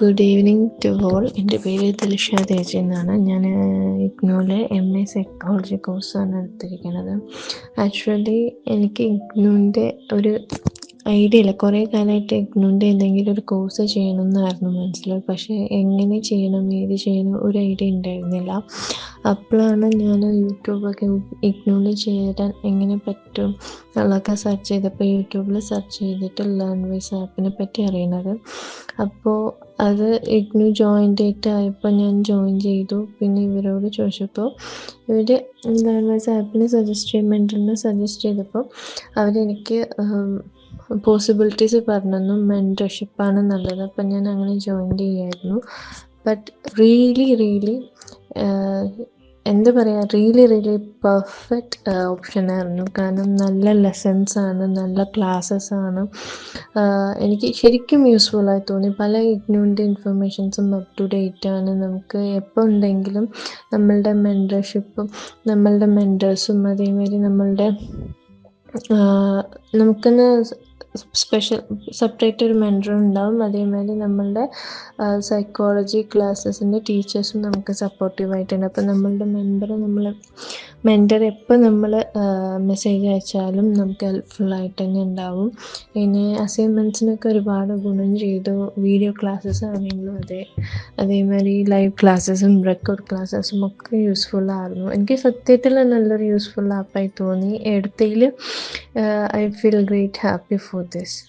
Good evening to all എന്റെ പേര് ദിൽഷ തേജി എന്നാണ്. ഞാൻ ഇഗ്നോയിലെ എം എ സൈക്കോളജി കോഴ്സാണ് എടുത്തിരിക്കുന്നത്. ആക്ച്വലി എനിക്ക് ഇഗ്നോന്റെ ഒരു ഐഡിയ ഇല്ല. കുറേ കാലമായിട്ട് എഗ്നോന്റെ എന്തെങ്കിലും ഒരു കോഴ്സ് ചെയ്യണം ചെയ്യണമെന്നായിരുന്നു മനസ്സിൽ പക്ഷേ എങ്ങനെ ചെയ്യണം ഏത് ചെയ്യണം ഒരു ഐഡിയ ഉണ്ടായിരുന്നില്ല. അപ്പോഴാണ് ഞാൻ യൂട്യൂബൊക്കെ ഇഗ്നോറിൽ ചേരാൻ എങ്ങനെ പറ്റും എന്നുള്ളതൊക്കെ സെർച്ച് ചെയ്തപ്പോൾ യൂട്യൂബിൽ സെർച്ച് ചെയ്തിട്ട് ലേൺ വൈസ് ആപ്പിനെ പറ്റി അറിയുന്നത് അപ്പോൾ അത് ഇഗ്നു ജോയിന്റ് ആയിട്ട് ആയപ്പോൾ ഞാൻ ജോയിൻ ചെയ്തു. പിന്നെ ഇവരോട് ചോദിച്ചപ്പോൾ ഇവർ ലേൺ വൈസ് ആപ്പിന് സജസ്റ്റ് ചെയ്യും മെന്ററിനെ സജസ്റ്റ് ചെയ്തപ്പോൾ അവരെനിക്ക് പോസിബിലിറ്റീസ് പറഞ്ഞു മെന്റർഷിപ്പാണ് നല്ലത്. അപ്പം ഞാൻ അങ്ങനെ ജോയിൻ ചെയ്യായിരുന്നു. ബട്ട് റിയലി റിയലി എന്താ പറയുക റിയലി റിയലി പെർഫെക്റ്റ് ഓപ്ഷനായിരുന്നു കാരണം നല്ല ലെസൺസാണ് നല്ല ക്ലാസ്സസാണ് എനിക്ക് ശരിക്കും യൂസ്ഫുൾ ആയി തോന്നി. പല ഇഗ്നോറിന്റെ ഇൻഫർമേഷൻസും അപ് ടു ഡേറ്റ് ആണ്. നമുക്ക് എപ്പോൾ ഉണ്ടെങ്കിലും നമ്മളുടെ മെന്റർഷിപ്പും നമ്മളുടെ മെന്റേഴ്സും അതേമാതിരി നമ്മളുടെ നമുക്കെന്ന് സ്പെഷ്യൽ സെപ്പറേറ്റ് ഒരു മെന്റർ ഉണ്ടാവും. അതേമാതിരി നമ്മളുടെ സൈക്കോളജി ക്ലാസ്സസിന്റെ ടീച്ചേഴ്സും നമുക്ക് സപ്പോർട്ടീവായിട്ടുണ്ട് അപ്പം നമ്മളുടെ മെമ്പർ നമ്മൾ മെന്റർ എപ്പോൾ നമ്മൾ മെസ്സേജ് അയച്ചാലും നമുക്ക് ഹെൽപ്ഫുള്ളായിട്ട് തന്നെ ഉണ്ടാവും. പിന്നെ അസൈൻമെന്റ്സിനൊക്കെ ഒരുപാട് ഗുണം ചെയ്തു. വീഡിയോ ക്ലാസ്സസ് ആണെങ്കിലും അതെ. അതേമാതിരി ലൈവ് ക്ലാസ്സസും റെക്കോർഡ് ക്ലാസ്സസും ഒക്കെ യൂസ്ഫുള്ളായിരുന്നു എനിക്ക് സത്യത്തിൽ നല്ലൊരു യൂസ്ഫുൾ ആപ്പായി തോന്നി. എടുത്തതിൽ I feel great happy for sacerdotes.